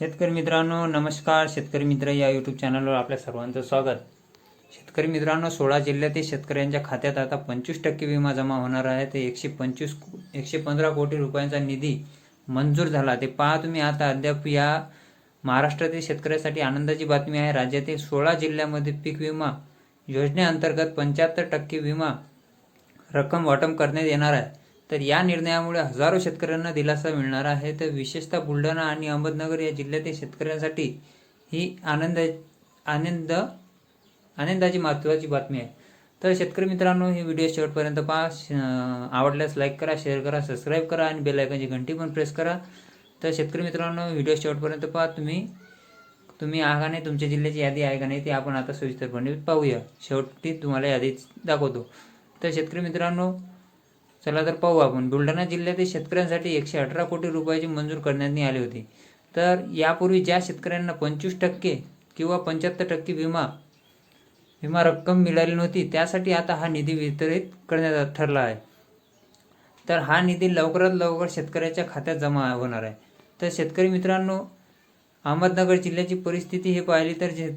शेतकरी मित्रांनो नमस्कार. शेतकरी मित्र या यूट्यूब चॅनलवर आपल्या सर्वांचं स्वागत. शेतकरी मित्रांनो सोळा जिल्ह्यातील शेतकऱ्यांच्या खात्यात आता पंचवीस टक्के विमा जमा होणार आहे. ते एकशे पंचवीस एकशे पंधरा कोटी रुपयांचा निधी मंजूर झाला. ते पहा तुम्ही आता अद्याप या महाराष्ट्रातील शेतकऱ्यासाठी आनंदाची बातमी आहे. राज्यातील सोळा जिल्ह्यामध्ये पीक विमा योजनेअंतर्गत पंच्याहत्तर टक्के विमा रक्कम वाटप करण्यात येणार आहे. तर या निर्णयामुळे हजारो शेतकऱ्यांना दिलासा मिळणार आहे. तर विशेषतः बुलढाणा आणि अहमदनगर या जिल्ह्यातील शेतकऱ्यांसाठी ही आनंद आनंद आनंदाची महत्त्वाची बातमी आहे. तर शेतकरी मित्रांनो ही व्हिडिओ शेवटपर्यंत पहा. श- आवडल्यास लाईक करा शेअर करा सबस्क्राईब करा आणि बेल घंटी पण प्रेस करा. तर शेतकरी मित्रांनो व्हिडिओ शेवटपर्यंत पहा. तुम्ही तुम्ही आहाने का नाही तुमच्या जिल्ह्याची यादी आहे का नाही ते आपण आता सविस्तरपणे पाहूया. शेवटी तुम्हाला यादी दाखवतो. तर शेतकरी मित्रांनो चला तर पाहू आपण. बुलढाणा जिल्ह्यातील शेतकऱ्यांसाठी एकशे अठरा कोटी रुपयाची मंजूर करण्यात आली होती. तर यापूर्वी ज्या शेतकऱ्यांना पंचवीस टक्के किंवा पंच्याहत्तर टक्के विमा विमा रक्कम मिळाली नव्हती त्यासाठी आता हा निधी वितरित करण्यात ठरला आहे. तर हा निधी लवकरात लवकर शेतकऱ्याच्या खात्यात जमा होणार आहे. तर शेतकरी मित्रांनो अहमदनगर जिल्ह्याची परिस्थिती हे पाहिली तर जे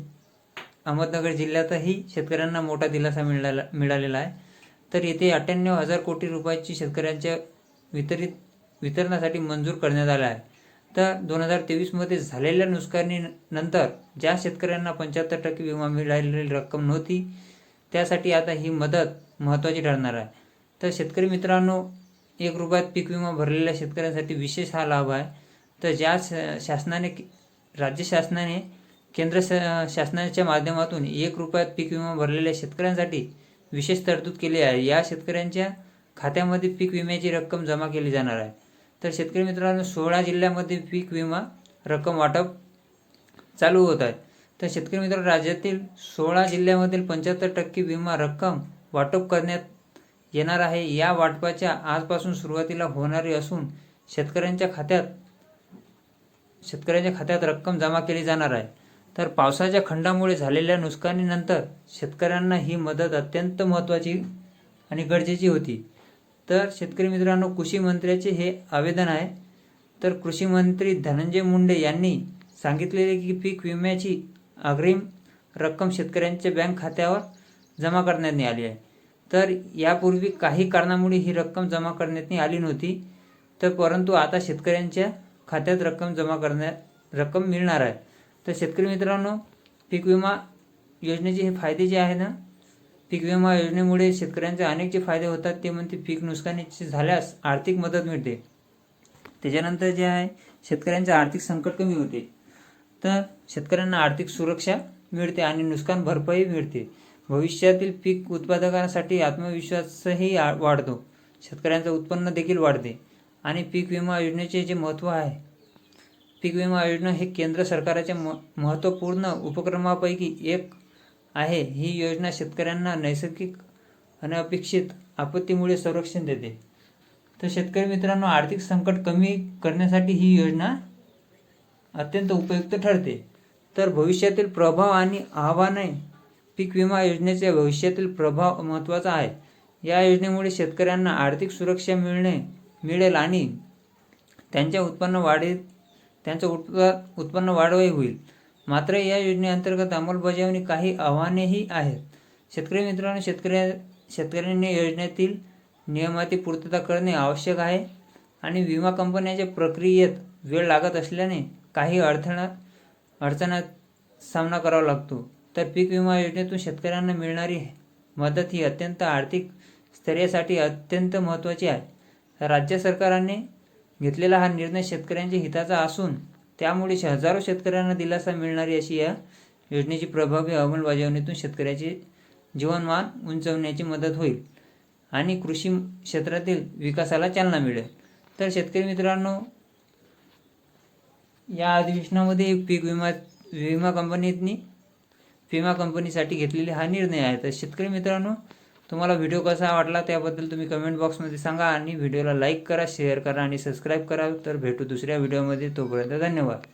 अहमदनगर जिल्ह्यातही शेतकऱ्यांना मोठा दिलासा मिळाला मिळालेला आहे. तर येथे अठ्ठ्याण्णव हजार कोटी रुपयाची शेतकऱ्यांच्या वितरित वितरणासाठी मंजूर करण्यात आला आहे. तर दोन हजार तेवीसमध्ये झालेल्या नुकसानीनंतर ज्या शेतकऱ्यांना पंच्याहत्तर टक्के विमा मिळालेली रक्कम नव्हती त्यासाठी आता ही मदत महत्त्वाची ठरणार आहे. तर शेतकरी मित्रांनो एक रुपयात पीक विमा भरलेल्या शेतकऱ्यांसाठी विशेष हा लाभ आहे. तर ज्या शासनाने राज्य शासनाने केंद्र शासनाच्या माध्यमातून एक रुपयात पीक विमा भरलेल्या शेतकऱ्यांसाठी विशेष तरतूद केली आहे. या शेतकऱ्यांच्या खात्यामध्ये पीक विम्याची रक्कम जमा केली जाणार आहे. तर शेतकरी मित्रांनो सोळा जिल्ह्यामध्ये पीक विमा रक्कम वाटप चालू होत आहे. तर शेतकरी मित्रांनो राज्यातील सोळा जिल्ह्यामधील पंच्याहत्तर टक्के विमा रक्कम वाटप करण्यात येणार आहे. या वाटपाच्या आजपासून सुरुवातीला होणारी असून शेतकऱ्यांच्या खात्यात शेतकऱ्यांच्या खात्यात रक्कम जमा केली जाणार आहे. तर पावसाच्या खंडामुळे झालेल्या नुकसानीनंतर शेतकऱ्यांना ही मदत अत्यंत महत्त्वाची आणि गरजेची होती. तर शेतकरी मित्रांनो कृषी मंत्र्याचे हे आवेदन आहे. तर कृषी मंत्री धनंजय मुंडे यांनी सांगितलेले की पीक विम्याची अग्रिम रक्कम शेतकऱ्यांच्या बँक खात्यावर जमा करण्यात आली आहे. तर यापूर्वी काही कारणामुळे ही रक्कम जमा करण्यात आली नव्हती. तर परंतु आता शेतकऱ्यांच्या खात्यात रक्कम जमा करण्यात रक्कम मिळणार आहे. तर शेतकरी मित्रांनो पीक विमा योजनेचे हे फायदे जे आहे ना पीक विमा योजनेमुळे शेतकऱ्यांचे अनेक जे फायदे होतात ते म्हणजे पीक नुकसानीचे झाल्यास आर्थिक मदत मिळते. त्याच्यानंतर जे आहे शेतकऱ्यांचे आर्थिक संकट कमी होते. तर शेतकऱ्यांना आर्थिक सुरक्षा मिळते आणि नुकसान भरपाई मिळते. भविष्यातील पीक उत्पादकांसाठी आत्मविश्वासही आ- वाढतो. शेतकऱ्यांचं उत्पन्न देखील वाढते. आणि पीक विमा योजनेचे जे महत्त्व आहे पीक विमा योजना हे केंद्र सरकारच्या म महत्त्वपूर्ण उपक्रमापैकी एक आहे. ही योजना शेतकऱ्यांना नैसर्गिक अनपेक्षित आपत्तीमुळे संरक्षण देते. तर शेतकरी मित्रांनो आर्थिक संकट कमी करण्यासाठी ही योजना अत्यंत उपयुक्त ठरते. तर भविष्यातील प्रभाव आणि आव्हाने पीक विमा योजनेचे भविष्यातील प्रभाव महत्त्वाचा आहे. या योजनेमुळे शेतकऱ्यांना आर्थिक सुरक्षा मिळणे मिळेल आणि त्यांच्या उत्पन्न वाढीत त्यांचं उत्पा उत्पन्न वाढवही होईल. मात्र या योजनेअंतर्गत अंमलबजावणी काही आव्हानेही आहेत. शेतकरी मित्रांनो शेतकऱ्या शेतकऱ्यांनी योजनेतील नियमाची पूर्तता करणे आवश्यक आहे आणि विमा कंपन्यांच्या प्रक्रियेत वेळ लागत असल्याने काही अडथळा अडचणात सामना करावा लागतो. तर पीक विमा योजनेतून शेतकऱ्यांना मिळणारी मदत ही अत्यंत आर्थिक स्थैर्यासाठी अत्यंत महत्त्वाची आहे. राज्य सरकारने घेतलेला हा निर्णय शेतकऱ्यांच्या हिताचा असून त्यामुळे हजारो शेतकऱ्यांना दिलासा मिळणारी अशी या योजनेची प्रभावी अंमलबजावणीतून शेतकऱ्याचे जीवनमान उंचवण्याची मदत होईल आणि कृषी क्षेत्रातील विकासाला चालना मिळेल. तर शेतकरी मित्रांनो या अधिवेशनामध्ये पीक विमा विमा कंपनीतनी विमा कंपनीसाठी घेतलेला हा निर्णय आहे. तर शेतकरी मित्रांनो तुम्हाला व्हिडिओ कसा वाटला त्याबद्दल तुम्ही कमेंट बॉक्समध्ये सांगा आणि व्हिडिओला लाईक करा शेअर करा आणि सबस्क्राईब करा. तर भेटू दुसऱ्या व्हिडिओमध्ये तोपर्यंत धन्यवाद.